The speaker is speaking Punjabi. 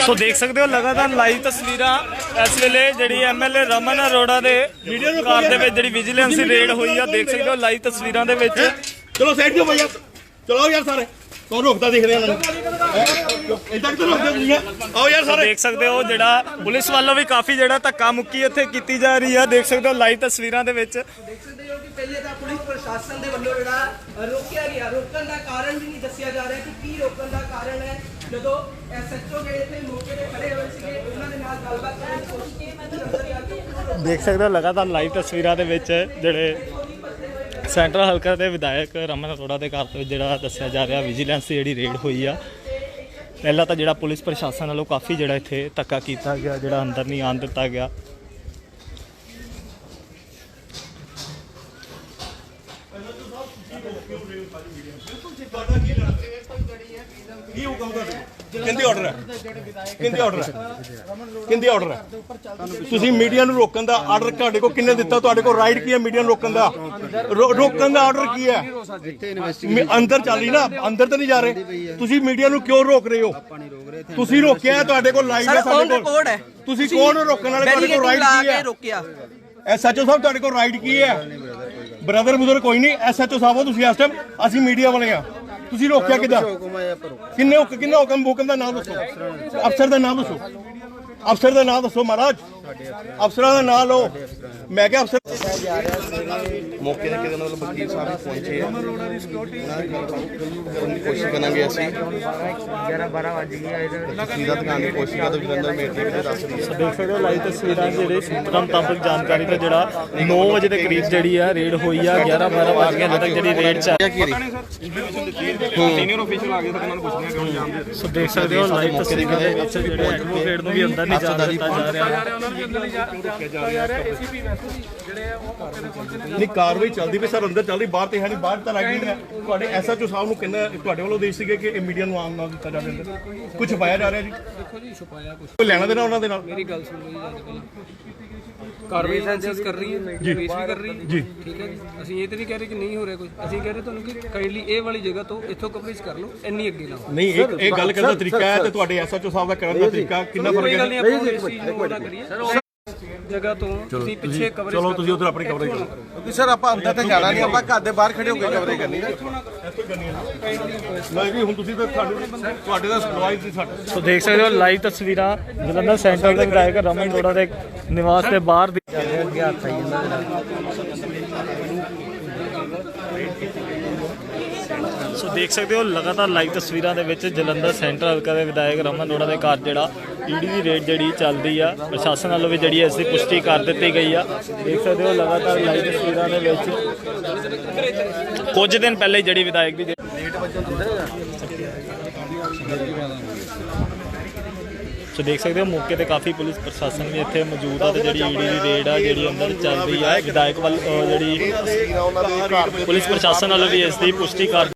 ਸੋ ਦੇਖ ਸਕਦੇ ਹੋ ਲਗਾਤਾਰ ਲਾਈਵ ਤਸਵੀਰਾਂ ਇਸ ਵੇਲੇ ਜਿਹੜੀ ਐਮਐਲਏ ਰਮਨ ਅਰੋੜਾ ਦੇ ਕਾਰ ਦੇ ਵਿੱਚ ਜਿਹੜੀ ਵਿਜੀਲੈਂਸ ਰੇਡ ਹੋਈ ਆ ਦੇਖ ਸਕਦੇ ਹੋ ਲਾਈਵ ਤਸਵੀਰਾਂ ਦੇ ਵਿੱਚ। ਚਲੋ ਸਾਈਡ ਦਿਓ ਭਈਆ। ਚਲੋ ਯਾਰ ਸਾਰੇ ਕੌਣ ਰੋਕਦਾ ਦੇਖ ਰਿਹਾ ਨੂੰ ਇਦਾਂ ਕਿਤੇ ਰੋਕਦੇ ਤੁਸੀਂ ਆਓ ਯਾਰ ਸਾਰੇ। ਦੇਖ ਸਕਦੇ ਹੋ ਜਿਹੜਾ ਪੁਲਿਸ ਵੱਲੋਂ ਵੀ ਕਾਫੀ ਜਿਹੜਾ ਧੱਕਾ ਮੁੱਕੀ ਇੱਥੇ ਕੀਤੀ ਜਾ ਰਹੀ ਆ ਦੇਖ ਸਕਦੇ ਹੋ ਲਾਈਵ ਤਸਵੀਰਾਂ ਦੇ ਵਿੱਚ। ਪਹਿਲੇ ਤਾਂ ਪੁਲਿਸ ਪ੍ਰਸ਼ਾਸਨ ਦੇ ਵੱਲੋਂ ਜਿਹੜਾ ਰੋਕਿਆ ਗਿਆ। ਰੋਕਣ ਦਾ ਕਾਰਨ ਵੀ ਨਹੀਂ ਦੱਸਿਆ ਜਾ ਰਿਹਾ ਕਿ ਕੀ ਰੋਕਣ ਦਾ ਕਾਰਨ ਹੈ। ਜਦੋਂ ਐਸਐਚਓ ਜਿਹੜੇ ਇੱਥੇ ਮੌਕੇ ਤੇ ਖੜੇ ਹੋਏ ਸੀਗੇ, ਉਹਨਾਂ ਦੇ ਨਾਲ ਗੱਲਬਾਤ ਕਰਨ ਦੀ ਕੋਸ਼ਿਸ਼ ਕੀਤੀ ਦੇਖ ਸਕਦੇ ਹੋ, ਲਗਾਤਾਰ ਲਾਈਵ ਤਸਵੀਰਾਂ ਦੇ ਵਿੱਚ ਜਿਹੜੇ ਸੈਂਟਰਲ ਹਲਕਾ ਦੇ ਵਿਧਾਇਕ ਰਮਨ ਅਰੋੜਾ ਦੇ ਘਰ ਤੋਂ ਜਿਹੜਾ ਦੱਸਿਆ ਜਾ ਰਿਹਾ ਵਿਜੀਲੈਂਸ ਦੀ ਜਿਹੜੀ ਰੇਡ ਹੋਈ ਆ। ਪਹਿਲਾਂ ਤਾਂ ਜਿਹੜਾ ਪੁਲਿਸ ਪ੍ਰਸ਼ਾਸਨ ਵੱਲੋਂ ਕਾਫੀ ਜਿਹੜਾ ਇੱਥੇ ਧੱਕਾ ਕੀਤਾ ਗਿਆ, ਜਿਹੜਾ ਅੰਦਰ ਨਹੀਂ ਆਉਣ ਦਿੱਤਾ ਗਿਆ। ਕੀ ਹੁਕਮ ਤੁਹਾਡੇ ਕਿੰਦੇ ਆਰਡਰ ਹੈ। ਕਿੰਦੇ ਆਰਡਰ ਹੈ। ਕਿੰਦੇ ਆਰਡਰ ਹੈ। ਤੁਸੀਂ ਮੀਡੀਆ ਨੂੰ ਰੋਕਣ ਦਾ ਆਰਡਰ ਤੁਹਾਡੇ ਕੋਲ ਕਿੰਨੇ ਦਿੱਤਾ? ਤੁਹਾਡੇ ਕੋਲ ਰਾਈਟ ਕੀ ਹੈ ਮੀਡੀਆ ਨੂੰ ਰੋਕਣ ਦਾ? ਰੋਕਣ ਦਾ ਆਰਡਰ ਕੀ ਹੈ? ਅੰਦਰ ਚੱਲ ਰਹੀ ਨਾ ਅੰਦਰ ਤਾਂ ਨਹੀਂ ਜਾ ਰਹੇ। ਤੁਸੀਂ ਮੀਡੀਆ ਨੂੰ ਕਿਉਂ ਰੋਕ ਰਹੇ ਹੋ? ਤੁਸੀਂ ਰੋਕਿਆ ਤੁਹਾਡੇ ਕੋਲ ਲਾਈਵ ਹੈ ਸਾਡੇ ਕੋਲ। ਤੁਸੀਂ ਕੌਣ ਰੋਕਣ ਵਾਲੇ? ਤੁਹਾਡੇ ਕੋਲ ਰਾਈਟ ਕੀ ਹੈ? ਐਸਐਚਓ ਸਾਹਿਬ ਤੁਹਾਡੇ ਕੋਲ ਰਾਈਟ ਕੀ ਹੈ? ਬ੍ਰਦਰ ਬੁਦਰ ਕੋਈ ਨਹੀਂ ਐਸਐਚਓ ਸਾਹਿਬ ਹੋ ਤੁਸੀਂ ਇਸ ਟਾਈਮ ਅਸੀਂ ਮੀਡੀਆ ਵਾਲੇ ਆ ਤੁਸੀਂ ਰੋਕਿਆ ਕਿੱਦਾਂ ਕਿੰਨੇ ਹੁਕ- ਕਿੰਨੇ ਹੁਕਮ ਹੁਕਮ ਦਾ ਨਾਮ ਦੱਸੋ ਅਫਸਰ ਦਾ ਨਾਮ ਦੱਸੋ ਅਫਸਰ ਦਾ ਨਾਮ ਦੱਸੋ ਮਹਾਰਾਜ। ਅਫਸਰਾਂ ਦਾ ਨਾਮ ਲਓ। ਮੈਂ ਕਿਹਾ ਅਫਸਰ ਮੌਕੇ ਤੇ ਕਿਤੇ ਮਤਲਬ ਵਕੀਲ ਸਾਹਿਬ ਵੀ ਪਹੁੰਚੇ ਆ। ਉਹਨਾਂ ਦੀ ਕੋਸ਼ਿਸ਼ ਕਰਾਂਗੇ ਅਸੀਂ। 11 12 ਵਜ ਗਏ ਤਸਵੀਰਾਂ ਦਿਖਾਉਣ ਦੀ ਕੋਸ਼ਿਸ਼ ਕਰਦੇ ਜਲੰਧਰ ਮੇਟ ਦੇ ਵਿੱਚ ਦੱਸ ਰਹੀ ਹੈ। ਦੇਖ ਸਕਦੇ ਹੋ ਲਾਈਵ ਤਸਵੀਰਾਂ ਜਿਹੜੇ ਸੂਤਰਾਂ ਮੁਤਾਬਕ ਜਾਣਕਾਰੀ ਤੇ ਜਿਹੜਾ 9 ਵਜੇ ਦੇ ਕਰੀਬ ਜਿਹੜੀ ਆ ਰੇਡ ਹੋਈ ਆ 11 12 ਵਜੇ ਹਲੇ ਤੱਕ ਜਿਹੜੀ ਰੇਡ ਚੱਲ ਸੀਨੀਅਰ ਅਫੀਸ਼ੀਅਲ ਆ ਗਏ ਤਾਂ ਉਹਨਾਂ ਨੂੰ ਪੁੱਛਦੇ ਆ ਕਿਉਂ ਜਾਣਦੇ। ਸੋ ਦੇਖ ਸਕਦੇ ਹੋ ਲਾਈਵ ਤਸਵੀਰਾਂ ਦੇ ਵਿੱਚ ਜਿਹੜੇ ਐਡਵੋਕੇਟ ਨੂੰ ਵੀ ਅੰਦਰ ਨਹੀਂ ਜਾਣ ਦਿੱਤਾ ਜਾ ਰਿਹਾ? ਨਹੀਂ ਕਾਰਵਾਈ ਚੱਲਦੀ ਪਈ ਸਰ ਅੰਦਰ ਚੱਲਦੀ ਬਾਹਰ ਤੇ ਹੈ ਨਹੀਂ ਬਾਹਰ ਤਾਂ ਲੱਗ ਗਈ ਹੈ ਤੁਹਾਡੇ ਐਸਐਚਓ ਸਾਹਿਬ ਨੂੰ ਕਿੰਨਾ ਤੁਹਾਡੇ ਵੱਲੋਂ ਦੇਸ਼ ਸੀਗੇ ਕਿ ਇਹ ਮੀਡੀਆ ਨੂੰ ਆਮ ਨਾ ਦਿੱਤਾ ਜਾਵੇ ਅੰਦਰ? ਕੁਝ ਛੁਪਾਇਆ ਜਾ ਰਿਹਾ ਜੀ? ਦੇਖੋ ਜੀ ਛੁਪਾਇਆ ਕੁਝ ਲੈਣਾ ਦੇਣਾ ਉਹਨਾਂ ਦੇ ਨਾਲ? ਮੇਰੀ ਗੱਲ ਸੁਣੋ ਜੀ ਅੱਜ ਕੱਲ੍ਹ। ਕਾਰਵਾਈ ਏਜੰਸੀਜ਼ ਕਰ ਰਹੀ ਹੈ ਪੁਲਿਸ ਵੀ ਕਰ ਰਹੀ ਹੈ। ਜੀ। ਠੀਕ ਹੈ ਜੀ। ਅਸੀਂ ਇਹ ਤਾਂ ਨਹੀਂ ਕਹਿ ਰਹੇ ਕਿ ਨਹੀਂ ਹੋ ਰਿਹਾ ਕੁਝ ਅਸੀਂ ਕਹਿ ਰਹੇ ਤੁਹਾਨੂੰ ਕਿ ਕਾਈਂਡਲੀ ਇਹ ਵਾਲੀ ਜਗ੍ਹਾ ਤੋਂ ਇੱਥੋਂ ਕਵਰੇਜ ਕਰ ਲਓ ਇੰਨੀ ਅੱਗੇ ਨਾ ਨਹੀਂ ਇਹ ਇਹ ਗੱਲ ਕਰਨ ਦਾ ਤਰੀਕਾ ਹੈ ਤੇ ਤੁਹਾਡੇ ਐਸਐਚਓ ਸਾਹਿਬ ਦਾ ਕਰਨ ਦਾ ਤਰੀਕਾ ਕਿੰਨਾ ਫ਼ਰਕ ਕੋਈ ਹੈ ਨਹੀਂ ਆਪਾਂ ਇਸ ਚੀਜ਼ ਨੂੰ ਉਹਦਾ ਕਰੀਏ। ਜਗ੍ਹਾ ਤੋਂ ਤੁਸੀਂ ਪਿੱਛੇ ਕਵਰੇਜ ਚਲੋ ਤੁਸੀਂ ਉਧਰ ਆਪਣੀ ਕਵਰੇਜ ਕਰੋ। ਕਿਉਂਕਿ ਸਰ ਆਪਾਂ ਅੰਦਰ ਤੇ ਜਾਣਾ ਨਹੀਂ ਆਪਾਂ ਘਰ ਦੇ ਬਾਹਰ ਖੜੇ ਹੋ ਕੇ ਕਵਰੇ ਕਰਨੀ ਹੈ। ਨਹੀਂ ਜੀ ਹੁਣ ਤੁਸੀਂ ਤਾਂ ਸਾਡੇ ਤੁਹਾਡੇ ਦਾ ਸਪਲਾਈ ਸੀ ਸਾਡੇ ਸੋ ਦੇਖ ਸਕਦੇ ਹੋ ਲਾਈਵ ਤਸਵੀਰਾਂ ਜਲੰਧਰ ਸੈਂਟਰ ਦੇ ਵਿਧਾਇਕ ਰਮਨ ਅਰੋੜਾ ਦੇ ਨਿਵਾਸ ਦੇ ਬਾਹਰ ਦੀ ਸੋ ਦੇਖ ਸਕਦੇ ਹੋ ਲਗਾਤਾਰ ਲਾਈਵ ਤਸਵੀਰਾਂ ਦੇ ਵਿੱਚ ਜਲੰਧਰ ਸੈਂਟਰ ਹਲਕਾ ਦੇ ਵਿਧਾਇਕ ਰਮਨ ਅਰੋੜਾ ਦੇ ਘਰ ਜਿਹੜਾ ਈਡੀ ਦੀ ਰੇਡ ਜਿਹੜੀ ਚੱਲਦੀ ਆ ਪ੍ਰਸ਼ਾਸਨ ਵੱਲੋਂ ਵੀ ਜਿਹੜੀ ਇਸ ਦੀ ਪੁਸ਼ਟੀ ਕਰ ਦਿੱਤੀ ਗਈ ਆ। ਦੇਖ ਸਕਦੇ ਹੋ ਲਗਾਤਾਰ ਲਾਈਵ ਤਸਵੀਰਾਂ ਦੇ ਵਿੱਚ ਕੁਝ ਦਿਨ ਪਹਿਲੇ ਜਿਹੜੀ ਵਿਧਾਇਕ ਦੀ ਸੋ ਦੇਖ ਸਕਦੇ ਹੋ ਮੌਕੇ ਤੇ ਕਾਫੀ ਪੁਲਿਸ ਪ੍ਰਸ਼ਾਸਨ ਵੀ ਇੱਥੇ ਮੌਜੂਦ ਆ ਤੇ ਜਿਹੜੀ ਈਡੀ ਦੀ ਰੇਡ ਆ ਜਿਹੜੀ ਅੰਦਰ ਚੱਲ ਰਹੀ ਆ ਵਿਧਾਇਕ ਵੱਲ ਜਿਹੜੀ ਪੁਲਿਸ ਪ੍ਰਸ਼ਾਸਨ ਵੱਲੋਂ ਵੀ ਇਸ ਦੀ ਪੁਸ਼ਟੀ ਕਰ